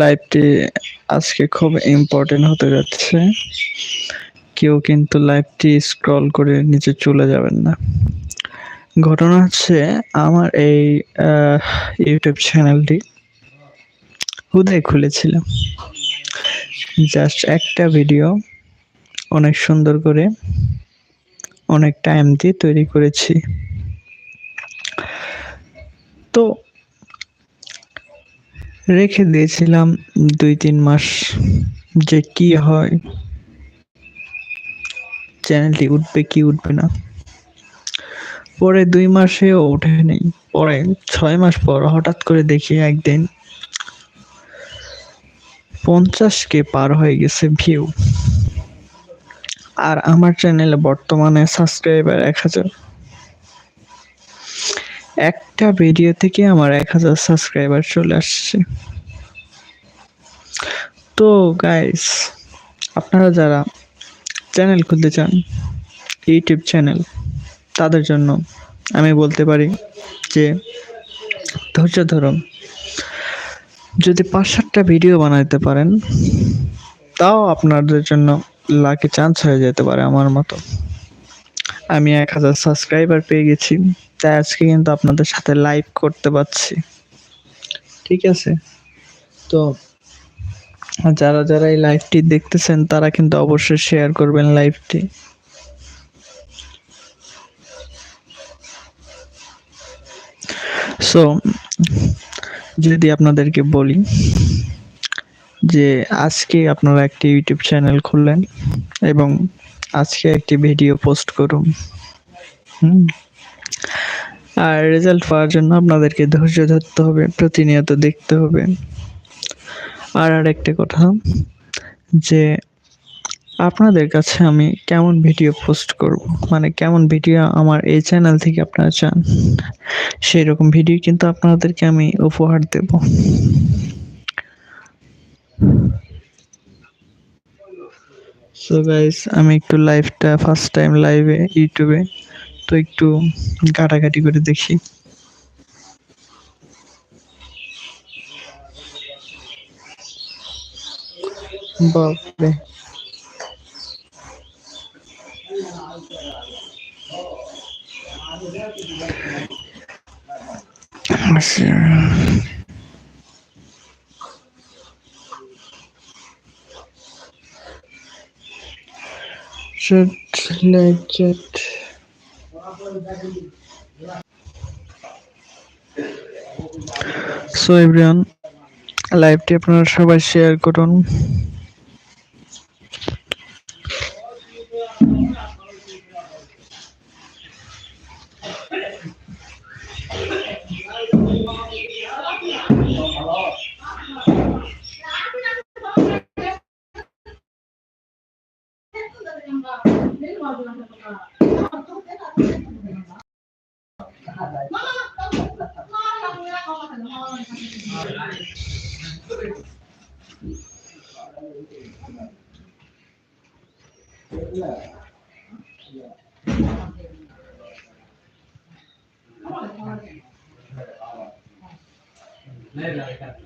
লাইভটি আজকে খুব ইম্পর্টেন্ট হতে যাচ্ছে। কেউ কিন্তু লাইভটি স্ক্রল করে নিচে চলে যাবেন না। ঘটনা হচ্ছে আমার এই ইউটিউব চ্যানেলটি হুদাই খুলেছিলাম। জাস্ট একটা ভিডিও অনেক সুন্দর করে, অনেক টাইম দিয়ে তৈরি করেছি। তো রেখে দিয়েছিলাম দুই তিন মাস যে কি হয়। চ্যানেলটি উঠবে কি উঠবে না। পরে দুই মাসেও ওঠেনি। পরে ছয় মাস পর হঠাৎ করে দেখি একদিন পঞ্চাশ কে পার হয়ে গেছে ভিউ আর আমার চ্যানেলে বর্তমানে সাবস্ক্রাইবার এক হাজার। একটা ভিডিও থেকে আমার এক হাজার সাবস্ক্রাইবার চলে আসছে। তো গাইস আপনারা যারা চ্যানেল খুলতে চান ইউটিউব চ্যানেল তাদের জন্য আমি বলতে পারি যে, ধৈর্য ধরুন। যদি পাঁচ সাতটা ভিডিও বানাইতে পারেন, তাও আপনাদের জন্য লাকি চান্স হয়ে যেতে পারে আমার মতো। আমি এক হাজার সাবস্ক্রাইবার পেয়ে গেছি। তাই আজকে কিন্তু আপনাদের সাথে লাইভ করতে পারছি। ঠিক আছে? তো যারা যারা এই লাইভটি দেখতেছেন, তারা কিন্তু অবশ্যই শেয়ার করবেন লাইভটি সো যদি আপনাদেরকে বলি যে আজকে আপনারা একটি ইউটিউব চ্যানেল খুললেন এবং আজকে একটি ভিডিও পোস্ট করুন। হুম? আর রেজাল্ট পাওয়ার জন্য আপনাদেরকে ধৈর্য ধরতে হবে, প্রতিনিয়ত দেখতে হবে। আর আর একটা কথা, যে আপনাদের কাছে আমি কেমন ভিডিও পোস্ট করব? মানে কেমন ভিডিও আমার এই চ্যানেল থেকে আপনারা চান? সেই রকম ভিডিও কিন্তু আপনাদেরকে আমি উপহার দেব। সো গাইস আমি একটু লাইভটা ফার্স্ট টাইম লাইভে ইউটিউবে তো একটু ঘাটাঘাটি করে দেখি বাপরে আচ্ছা live chat. সো এভরিওয়ান লাইভটি আপনারা সবাই শেয়ার করুন। 何が変わった?